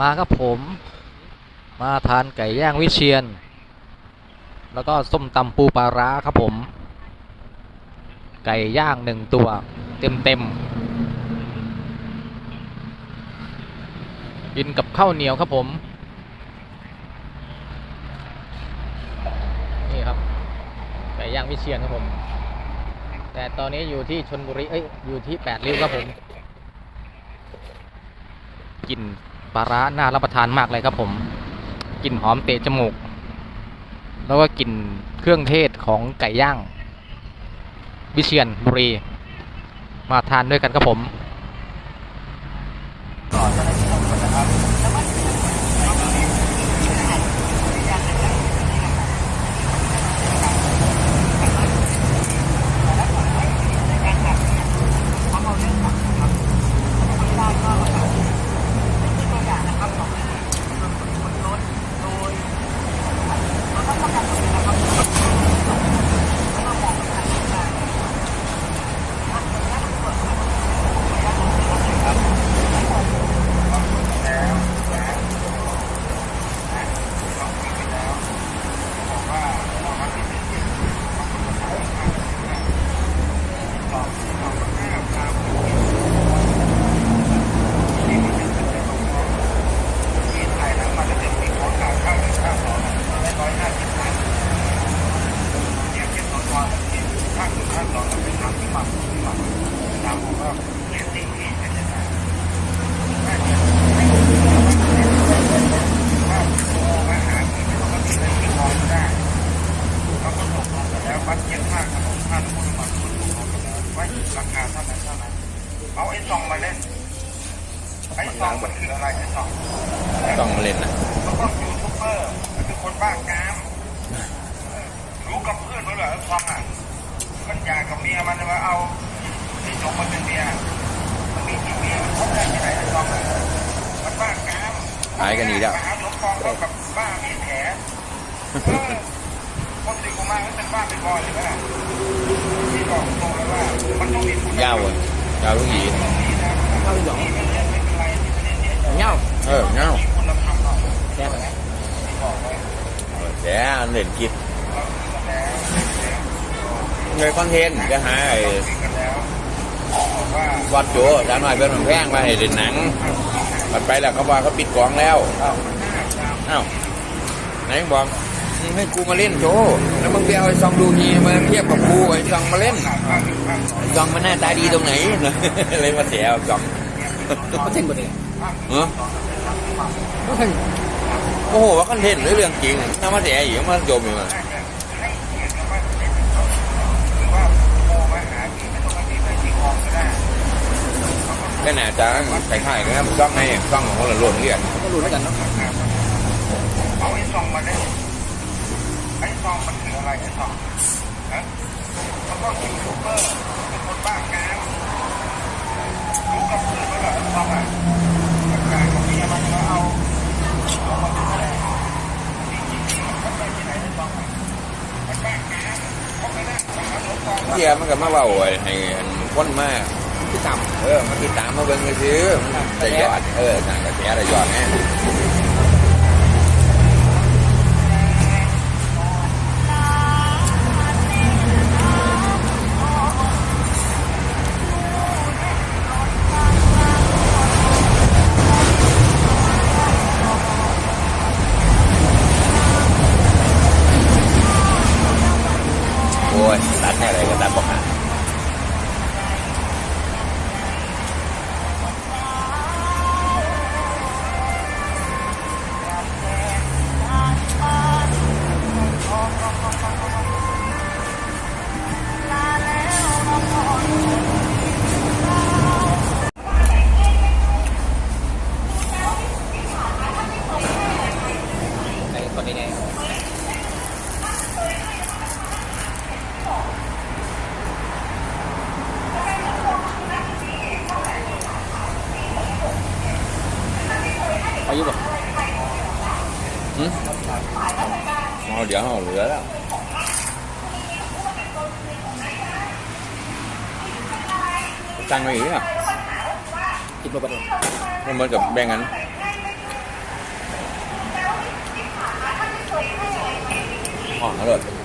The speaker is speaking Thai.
มาครับผม มาทานไก่ย่างวิเชียน แล้วก็ส้มตำปูปลาร้าครับผม ไก่ย่างหนึ่งตัว เต็มเต็มๆกินกับข้าวเหนียวครับผม นี่ครับไก่ย่างวิเชียนครับผม แต่ตอนนี้อยู่ที่ชนบุรีเอ้ยอยู่ที่แปดริ้วครับผม กิน ปลาร้าน่ารับประทานมากเลยครับผมกลิ่นหอมเตะจมูก แล้วก็กลิ่นเครื่องเทศของไก่ย่างวิเชียนบุรี มาทานด้วยกันครับผม เอาไอ้ซองมาเล่นไอ้ซองมันคืออะไรไอ้ซองต้องมาเล่นนะมันก็ยูทูบเบอร์มันคือคนบ้ากามเออรู้กับเพื่อนมันเหรอไอ้ซองอะมันอยากกับเมียมันมาเอาไอ้ซองมันเป็นเมียมันมีที่เมียมันพบได้ที่ไหนไอ้ซองอะมันบ้ากามหายกันอีกแล้วมาหาหลวงปองก็กับบ้ามีแผลเออคนติดกูมาก็เป็นบ้าเป็นบอยเลยนะที่บอกตรงเลยว่ามัน ต้องมีคุณยาวอะยาวลูกหยีเงาเออเงาคุณธรรมหน่อยแซ่บไหมแย่เล่นกิจเลยคอนเทนต์จะหาไอ้กันแล้วบอกว่าวัดโจจานหน่อยเป็นมันแพงมาให้เล่นหนังมันไปแล้วเขาบอกเขาปิดกล่องแล้วอ้าวไหนบอก มึงให้กูมาเล่นโจแล้วมึงไปเอาไอ้ซองดูฮีมาเทียบกับกูไอ้ซองมาเล่นไอ้ซองมันหน้าตาดีตรงไหน เลยมาเสียเอาซองก็เท่งหมดเลยเออโอ้โหว่าคอนเทนต์หรือเรื่องจริงน้ามาเสียอีกมาโจมอยู่มาว่าโมมาหาที่ไม่ต้องมาที่ไปที่คลองก็ได้ก็น่าจะคล้ายๆกันนะซ่องไงซ่องของคนละรุ่นเรียกก็รู้แล้วกันเนาะเอาไอ้ซองมาได้ ไอ้ซองมันคืออะไรไอ้ซองฮะมันก็ยูทูเบอร์เป็นคนบ้ากามรู้กับเพื่อนมันเหรอไอ้ซองอะมันกายกับเมียมันมาเอาเอามาเป็นอะไรมีจริงๆมันพบได้ที่ไหนไอ้ซองอะมันบ้ากามเขาะไปนั่งหาหลวงปองเที่ยมันก็มาเว่าไอ้ให้คนมากที่ต่ำเออมันติดตามมาเบิ่งเลยซื้อแต่ยอดเออสั่งกระแสแต่ยอดแน่ โอ้ยตัดแน่อ 好凉好热了。tăng cái ý à chip bắp nó mới gặp bèn anh oh, ờ, nó rồi.